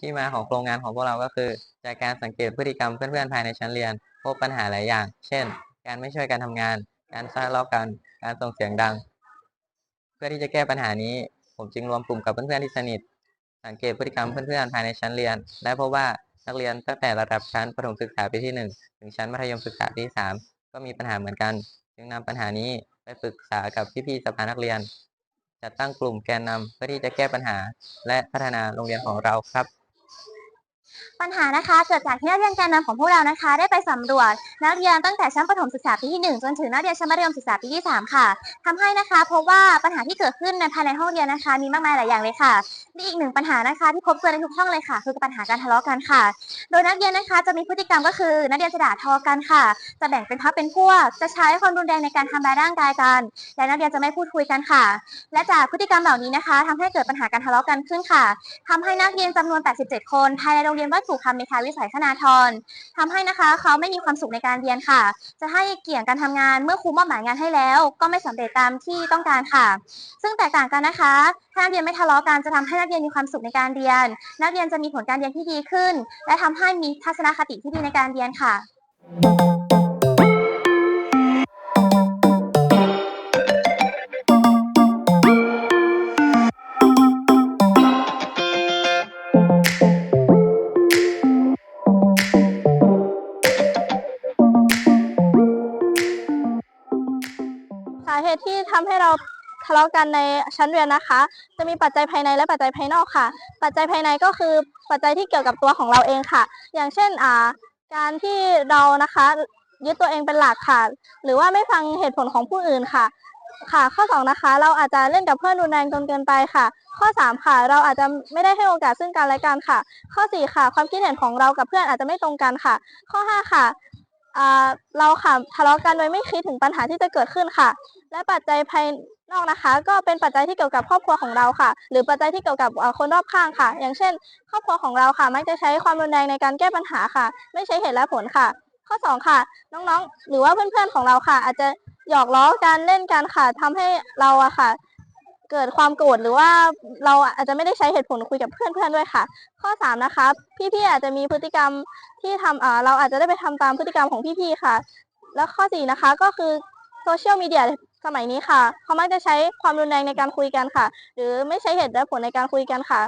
ที่มาของโครงงานของพวกเราก็คือ จากการสังเกตพฤติกรรมเพื่อนๆภายในชั้นเรียน พบปัญหาหลายอย่าง เช่น การไม่ช่วยกันทำงาน การทะเลาะกัน การส่งเสียงดัง เพื่อที่จะแก้ปัญหานี้ ผมจึงรวมกลุ่มกับเพื่อนๆที่สนิท สังเกตพฤติกรรมเพื่อนๆภายในชั้นเรียน และพบว่านักเรียนตั้งแต่ระดับชั้นประถมศึกษาปีที่ 1 ถึงชั้นมัธยมศึกษาปีที่3ก็มีปัญหาเหมือนกัน จึงนำปัญหานี้ไปปรึกษากับพี่ๆสภานักเรียนจัดตั้งกลุ่มแกนนำเพื่อที่จะแก้ปัญหา และพัฒนาโรงเรียนของเราครับ ปัญหานะคะเกิดจากที่นักเรียนแกนนำของพวกเรานะคะ ได้ไปสำรวจนักเรียนตั้งแต่ชั้นประถมศึกษาปีที่ 1 จนถึงนักเรียนชั้นมัธยมศึกษาปีที่ 3 ค่ะทำให้นะคะพบว่าปัญหาที่เกิดขึ้นในภายในห้องเรียนนะคะ มีมากมายหลายอย่างเลยค่ะมีอีกหนึ่งปัญหานะคะ ที่พบเจอในทุกห้องเลยค่ะ คือปัญหาการทะเลาะกันค่ะ โดยนักเรียนนะคะจะมีพฤติกรรมก็คือ นักเรียนจะด่าทอกันค่ะ จะแบ่งเป็นพักเป็นพวก จะใช้ความรุนแรงในการทำร้ายร่างกายกัน และนักเรียนจะไม่พูดคุยกันค่ะ และจากพฤติกรรมเหล่านี้นะคะทำให้เกิดปัญหาการทะเลาะกันขึ้นค่ะทำให้นักเรียนจำนวน 87 คนภายในโรงรียนวัตถุคำในทางวิสัยคณาธรทำให้นะคะเขาไม่มีความสุขในการเรียนค่ะ จะให้เกี่ยงการทำงานเมื่อครูมอบหมายงานให้แล้ว ก็ไม่สำเร็จตามที่ต้องการค่ะ ซึ่งแตกต่างกันนะคะ ถ้านักเรียนไม่ทะเลาะกันจะทำให้นักเรียนมีความสุขในการเรียน นักเรียนจะมีผลการเรียนที่ดีขึ้น และทำให้มีทัศนคติที่ดีในการเรียนค่ะาเหตุที่ทำให้เราทะเลาะกันในชั้นเรียนนะคะ จะมีปัจจัยภายในและปัจจัยภายนอกค่ะ ปัจจัยภายในก็คือปัจจัยที่เกี่ยวกับตัวของเราเองค่ะ อย่างเช่นอ่าการที่เรานะคะยึดตัวเองเป็นหลักค่ะ หรือว่าไม่ฟังเหตุผลของผู้อื่นค่ะ ค่ะ ข้อสองนะคะ เราอาจจะเล่นกับเพื่อนรุนแรงจนเกินไปค่ะ ข้อสามค่ะ เราอาจจะไม่ได้ให้โอกาสซึ่งกันและกันค่ะ ข้อสี่ค่ะ ความคิดเห็นของเรากับเพื่อนอาจจะไม่ตรงกันค่ะ ข้อห้าค่ะ เราค่ะทะเลาะกันโดยไม่คิดถึงปัญหาที่จะเกิดขึ้นค่ะ และปัจจัยภายนอกนะคะ ก็เป็นปัจจัยที่เกี่ยวกับครอบครัวของเราค่ะ หรือปัจจัยที่เกี่ยวกับคนรอบข้างค่ะ อย่างเช่น ครอบครัวของเราค่ะ มักจะใช้ความรุนแรงในการแก้ปัญหาค่ะ ไม่ใช้เหตุและผลค่ะ ข้อสองค่ะ น้องๆ หรือว่าเพื่อนๆของเราค่ะ อาจจะหยอกล้อกันเล่นกันค่ะทำให้เราอะค่ะ เกิดความโกรธหรือว่าเราอาจจะไม่ได้ใช้เหตุผลคุยกับเพื่อนๆด้วยค่ะ ข้อสามนะคะพี่ๆอาจจะมีพฤติกรรมที่ทำเราอาจจะได้ไปทำตามพฤติกรรมของพี่ๆค่ะ แล้วข้อสี่นะคะก็คือโซเชียลมีเดียสมัยนี้ค่ะเขามักจะใช้ความรุนแรงในการคุยกันค่ะ หรือไม่ใช้เหตุและผลในการคุยกันค่ะ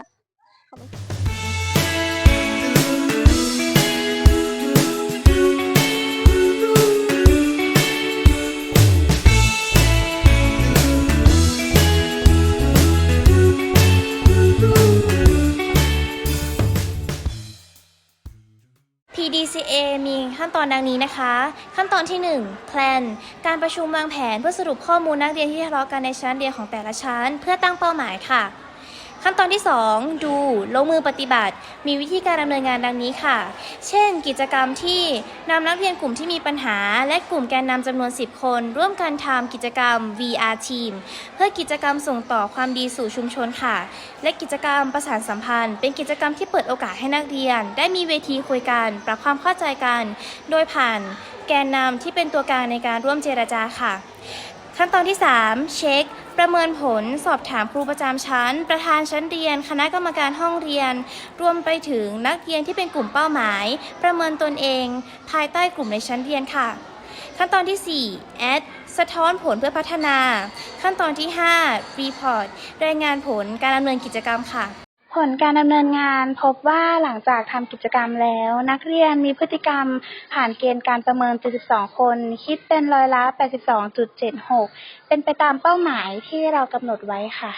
DCA มีขั้นตอนดังนี้นะคะ ขั้นตอนที่ 1 plan การประชุมวางแผนเพื่อสรุปข้อมูลนักเรียนที่ทะเลาะกันในชั้นเรียนของแต่ละชั้น เพื่อตั้งเป้าหมายค่ะ ขั้นตอนที่ 2 ดูลงมือปฏิบัติ มีวิธีการดำเนินงานดังนี้ค่ะ เช่น กิจกรรมที่นำนักเรียนกลุ่มที่มีปัญหา และกลุ่มแกนนำจำนวน 10 คน ร่วมกันทำกิจกรรม VR Team เพื่อกิจกรรมส่งต่อความดีสู่ชุมชนค่ะ และกิจกรรมประสานสัมพันธ์ เป็นกิจกรรมที่เปิดโอกาสให้นักเรียน ได้มีเวทีคุยกันปรับความเข้าใจกัน โดยผ่านแกนนำที่เป็นตัวกลางในการร่วมเจรจาค่ะ ขั้นตอนที่ 3 เช็ค ประเมินผลสอบถามครูประจำชั้น ประธานชั้นเรียน คณะกรรมการห้องเรียน รวมไปถึงนักเรียนที่เป็นกลุ่มเป้าหมาย ประเมินตนเอง ภายใต้กลุ่มในชั้นเรียนค่ะ ขั้นตอนที่4 add สะท้อนผลเพื่อพัฒนา ขั้นตอนที่ 5 report รายงานผลการดำเนินกิจกรรมค่ะ ผลการดำเนินงานพบว่าหลังจากทำกิจกรรมแล้ว นักเรียนมีพฤติกรรมผ่านเกณฑ์การประเมิน 72 คน คิดเป็นร้อยละ 82.76 เป็นไปตามเป้าหมายที่เรากำหนดไว้ค่ะ